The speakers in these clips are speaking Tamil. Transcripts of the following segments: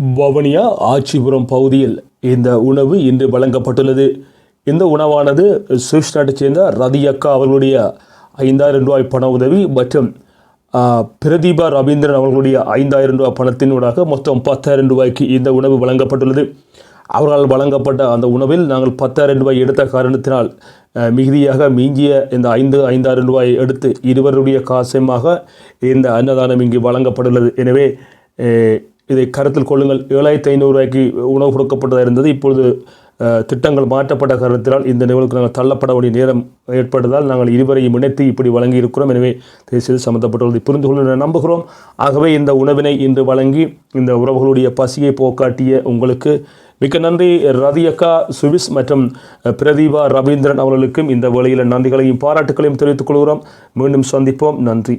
வவுனியா ஆச்சிபுரம் பகுதியில் இந்த உணவு இன்று வழங்கப்பட்டுள்ளது. இந்த உணவானது சுவிஸ் நாட்டைச் சேர்ந்த ரதி அக்கா அவர்களுடைய ஐந்தாயிரம் ரூபாய் பண உதவி மற்றும் பிரதீபா ரவீந்திரன் அவர்களுடைய ஐந்தாயிரம் ரூபாய் பணத்தினூடாக மொத்தம் பத்தாயிரம் ரூபாய்க்கு இந்த உணவு வழங்கப்பட்டுள்ளது. அவர்களால் வழங்கப்பட்ட அந்த உணவில் நாங்கள் பத்தாயிரம் ரூபாய் எடுத்த காரணத்தினால் மிகுதியாக மிஞ்சிய இந்த ஐந்து ஐந்தாயிரம் ரூபாய் எடுத்து இருவருடைய காசமாக இந்த அன்னதானம் இங்கு வழங்கப்பட்டுள்ளது. எனவே இதை கருத்தில் கொள்ளுங்கள். ஏழாயிரத்தி ஐநூறு ரூபாய்க்கு உணவு கொடுக்கப்பட்டதாக இருந்தது. இப்பொழுது திட்டங்கள் மாற்றப்பட்ட காரணத்தினால் இந்த நிகழ்வுக்கு நாங்கள் தள்ளப்பட வேண்டிய நேரம் ஏற்பட்டதால் நாங்கள் இருவரையும் இணைத்து இப்படி வழங்கி இருக்கிறோம் எனவே தேசிய சம்மந்தப்பட்டுள்ளது புரிந்து கொள்ள நம்புகிறோம். ஆகவே இந்த உணவினை இன்று வழங்கி இந்த உறவுகளுடைய பசியை போக்காட்டிய உங்களுக்கு மிக்க நன்றி. ரதியக்கா சுவிஸ் மற்றும் பிரதீபா ரவீந்திரன் அவர்களுக்கும் இந்த வேளையில் நன்றிகளையும் பாராட்டுகளையும் தெரிவித்துக் கொள்கிறோம். மீண்டும் சந்திப்போம். நன்றி.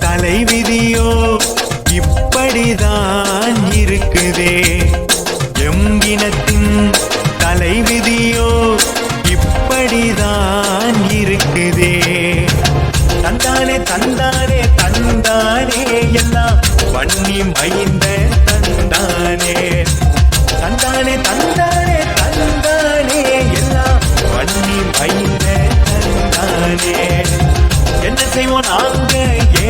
தலைவிதியோ இப்படிதான் இருக்குதே. எம் தலைவிதியோ இப்படிதான் இருக்குதே. தந்தானே தந்தானே தந்தானே எல்லாம் வன்னி மைந்த தந்தானே. தந்தானே தந்தானே தந்தானே எல்லாம் வன்னி மைந்த தந்தானே. என்ன செய்வோம் நான்